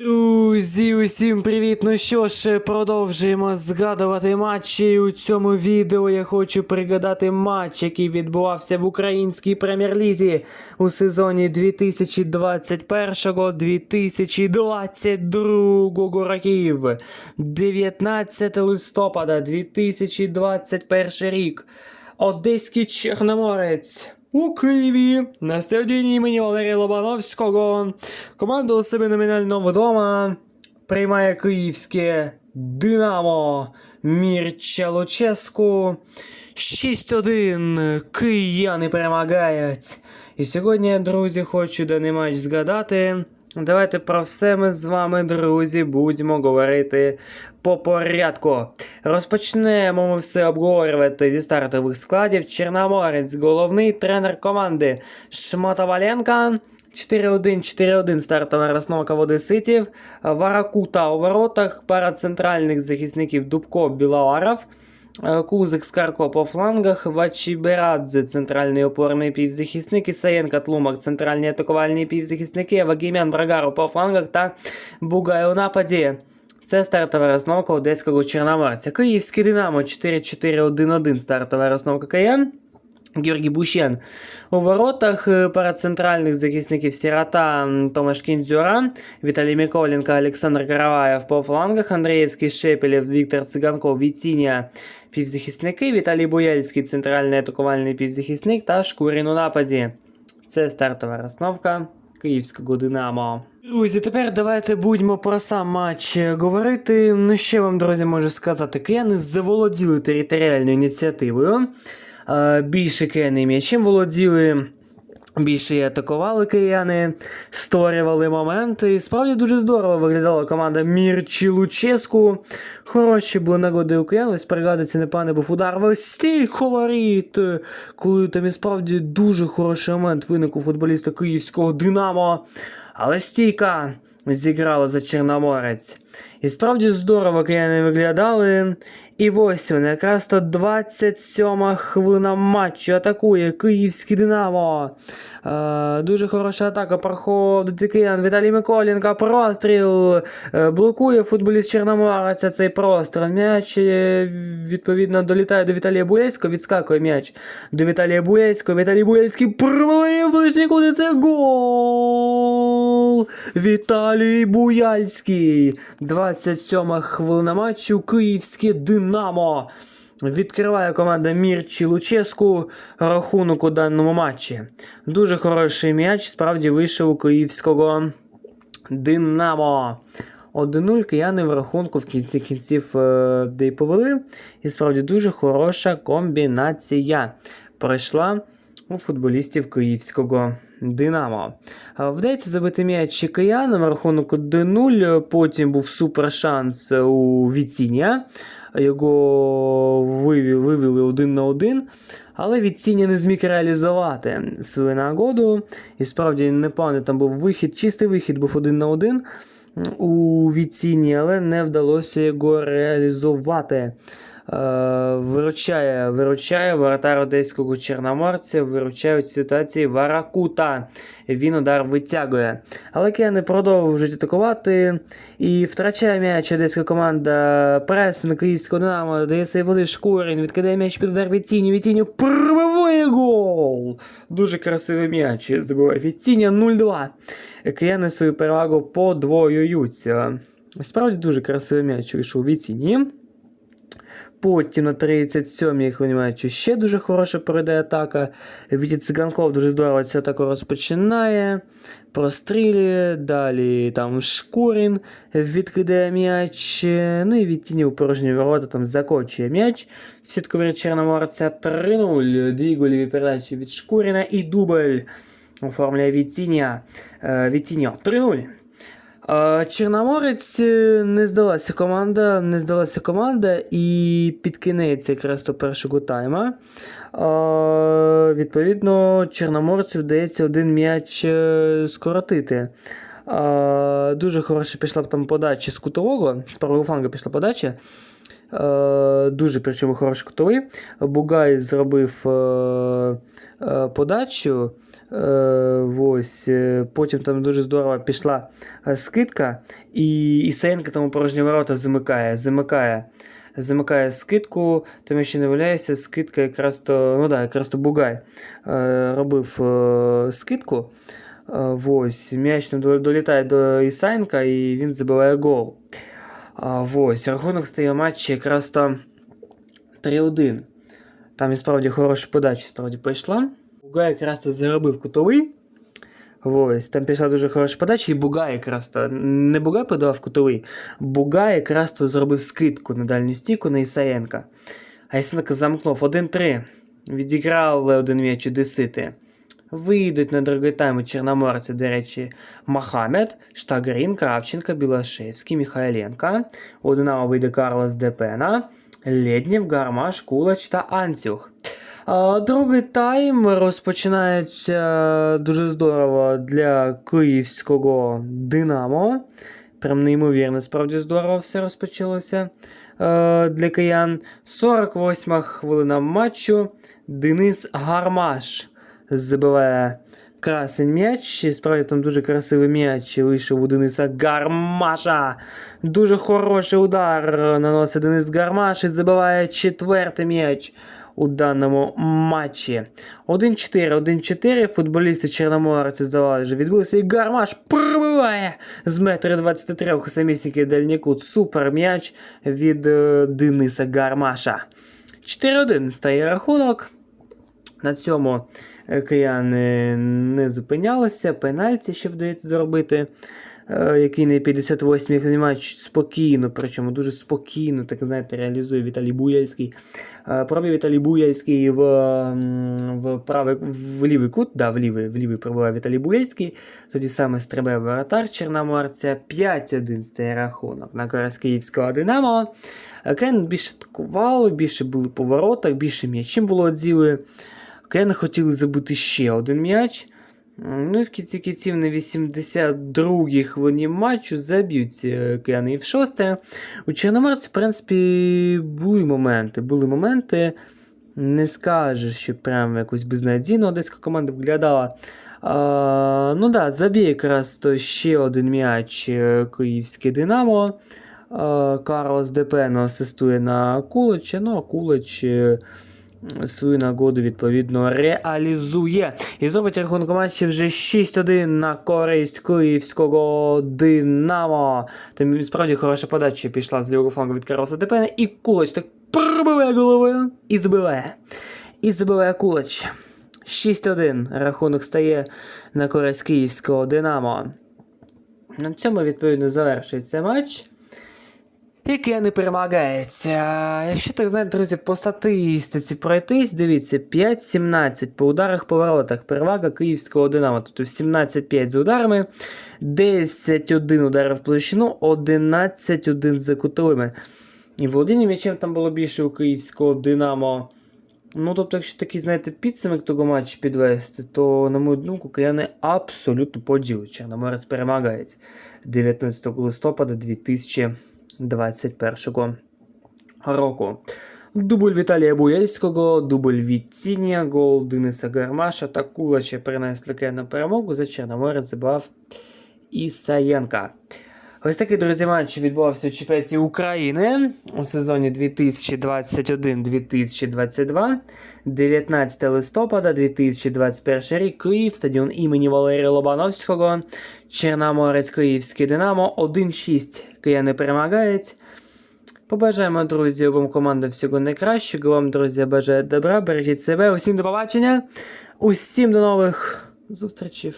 Друзі, усім привіт! Ну що ж, продовжуємо згадувати матчі. У цьому відео я хочу пригадати матч, який відбувався в українській прем'єр-лізі у сезоні 2021-2022 років. 19 листопада 2021 рік. Одеський Чорноморець. У Києві на стадіоні імені Валерія Лобановського команда у себе номінально вдома приймає київське Динамо Мірча Луческу. 6-1 кияни перемагають. І сьогодні, друзі, хочу даний матч згадати. Давайте про все ми з вами, друзі, будемо говорити по порядку. Розпочнемо ми все обговорювати зі стартових складів. Чорноморець, головний тренер команди Шматоваленка. 4-1, 4-1 стартова розновка в Варакута у воротах, пара центральних захисників Дубко Білоаров. Е, Кузик Скарко по флангах, Вачіберадзе центральний опорний півзахисник, Ісаєнка Тлумак центральні атакувальні півзахисники, Вагімян Брагару по флангах та Бугай у нападі. Це стартова розновка одеського Чорноморця. Київський Динамо 4-4-1-1 стартова розновка КН. Георгій Бущен у воротах е, пара центральних захисників Сірота Томаш Кіндзюра, Віталій Миколенко, Олександр Караваєв по флангах, Андрієвський Шепелєв, Віктор Циганков, Віцінія півзахисники, Віталій Буяльський центральний атакувальний півзахисник та Шкурін у нападі. Це стартова розновка київського Динамо. Друзі, тепер давайте будьмо про сам матч е, говорити. Ну, що вам, друзі, можу сказати? Кияни заволоділи територіальною ініціативою. Е, Більше кияни м'ячем володіли. Більше і атакували кияни, створювали моменти. І справді дуже здорово виглядала команда Мірчі Луческу. Хороші були нагоди у киян. Ось пригадується, непевне був удар в стій. Коли там і справді дуже хороший момент виник у футболіста київського Динамо. Але стійка зіграла за Чорноморець. І справді здорово кияни виглядали. І ось він, якраз то 27 хвилина матчу атакує київський Динамо. Е, дуже хороша атака проходить киян Віталій Миколенко. Простріл е, блокує футболіст Чорноморця цей простріл. М'яч е, відповідно долітає до Віталія Буєцького. Відскакує м'яч до Віталія Буєцького. Віталій Буєцький пробиває в ближній куди це гол! Віталій Буяльський. 27 хвилина матчу. Київське Динамо. Відкриває команда Мірчі Луческу рахунок у даному матчі. Дуже хороший м'яч, справді вийшов у київського Динамо. 1-0 кияни в рахунку в кінці кінців е, де й повели. І справді дуже хороша комбінація пройшла у футболістів київського Динамо. Вдається забити м'яч киянам рахунок 1-0. Потім був супер шанс у Віціння. Його вивів, вивели один на один. Але Віціння не зміг реалізувати свою нагоду. І справді непевний там був вихід, чистий вихід був один на один у Віціні, але не вдалося його реалізувати. Е, Виручає, виручає воротар одеського чорноморця, виручає у ситуації Варакута. Він удар витягує. Але кияни продовжують атакувати і втрачає м'яч одеська команда пресинг київського Динамо, дає води Шкурін, відкидає м'яч під удар Вітіню, Вітіню пробиває гол! Дуже красивий м'яч забиває Вітіння 0-2. Кияни свою перевагу подвоюються. Справді дуже красивий м'яч вийшов Вітіні. Потім на 37-й хвилині матчу ще дуже хороша передає атака. Віті Циганков дуже здорово цю атаку розпочинає. Прострілює. Далі там Шкурін відкидає м'яч. Ну і відтіні у порожні ворота там закочує м'яч. В сіткові Чорноморця 3-0. Дві голіві передачі від Шкуріна і дубль оформляє Вітіння. Е, Вітіньо 3-0. Чорноморець е, не здалася команда, не здалася команда, і під кінець якраз до першого тайма. Відповідно, Чорноморцю вдається один м'яч е, скоротити. Дуже хороша пішла б там подача з кутового, з правого флангу пішла подача. Е, Дуже причому хороший кутовий. Бугай зробив е, е, подачу. Ось, потім там дуже здорово пішла скидка, і Ісаєнко тому порожні ворота замикає. замикає. Замикає скидку, там я ще не валяюся, скидка якраз то, ну да, якраз то Бугай е, робив е, скидку. Е, ось, м'яч до- долітає до Ісаєнка і він забиває гол. А, ось, рахунок стає матчі якраз то 3-1. Там і справді хороша подача справді пішла. Бугай якраз то заробив кутовий. Ось, там пішла дуже хороша подача, і Бугай якраз то не Бугай подавав кутовий, Бугай якраз то зробив скидку на дальню стійку на Ісаєнка. А Ісаєнко замкнув 1-3. Відіграли один м'яч Одесити. Вийдуть на другий тайм у Чорноморці, до речі, Махамед, Штагрін, Кравченко, Білашевський, Михайленко. У Динамо вийде Карлос Депена, Леднєв, Гармаш, Кулач та Анцюх. Другий тайм розпочинається дуже здорово для київського Динамо. Прям неймовірно, справді здорово все розпочалося е, для киян. 48 хвилина матчу. Денис Гармаш забиває красень м'яч. Справді там дуже красивий м'яч вийшов у Дениса Гармаша. Дуже хороший удар наносить Денис Гармаш і забиває четвертий м'яч у даному матчі. 1-4, 1-4. Футболісти Чорноморці здавали, вже відбулися. І Гармаш пробиває з метра 23 самісінький дальній кут. Супер м'яч від е, Дениса Гармаша. 4-1 стає рахунок. На цьому е, кияни не зупинялися. Пенальті ще вдається зробити. е, Який на 58-й матч спокійно, причому дуже спокійно, так знаєте, реалізує Віталій Буяльський. Е, Пробив Віталій Буяльський в, в, правий, в лівий кут, да, в лівий, в лівий пробиває Віталій Буяльський. Тоді саме стрибає воротар Чорноморця. 5-1 стає рахунок на користь київського Динамо. Кен більше атакували, більше були по воротах, більше м'ячем володіли. Кен хотіли забити ще один м'яч. Ну і в кінці кінців на 82-й хвилині матчу заб'ють е, кияни і в шосте. У Чорноморці, в принципі, були моменти. Були моменти. Не скажеш, що прям якось безнадійно одеська команда виглядала. А, ну да, заб'є якраз то ще один м'яч е, київське Динамо. А, Карлос Депено асистує на Кулича, ну а Кулич е, свою нагоду відповідно реалізує. І зробить рахунок матчі вже 6-1 на користь київського Динамо. Там справді хороша подача пішла з лівого флангу від Карлоса Депена, і Кулич так пробиває головою і забиває. І забиває Кулич. 6-1 рахунок стає на користь київського Динамо. На цьому, відповідно, завершується матч. Який не перемагається. Якщо так знаєте, друзі, по статистиці пройтись, дивіться, 5-17 по ударах по воротах. Перевага київського Динамо. Тобто 17-5 за ударами, 10-1 удари в площину, 11-1 за кутовими. І володіння м'ячем там було більше у київського Динамо. Ну, тобто, якщо такий, знаєте, підсумок того матчу підвести, то, на мою думку, кияни абсолютно поділи. Чорноморець перемагається 19 листопада 2021 року. Дубль Віталія Буєльського, дубль від Тінія, гол Дениса Гармаша та Кулача принесли Кену перемогу. За Чорноморець забав Ісаєнка. Ось такий, друзі, матч відбувався у чемпіонаті України у сезоні 2021-2022, 19 листопада 2021 рік, Київ, стадіон імені Валерія Лобановського, Чорноморець Київський Динамо, 1-6 кияни перемагають. Побажаємо, друзі, обом командам всього найкращого. Вам, друзі, бажаю добра, бережіть себе. Усім до побачення. Усім до нових зустрічей.